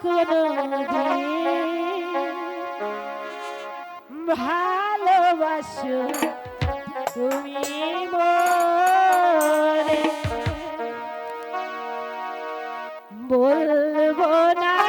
কোনো ভালোবাসো তুমি বলব না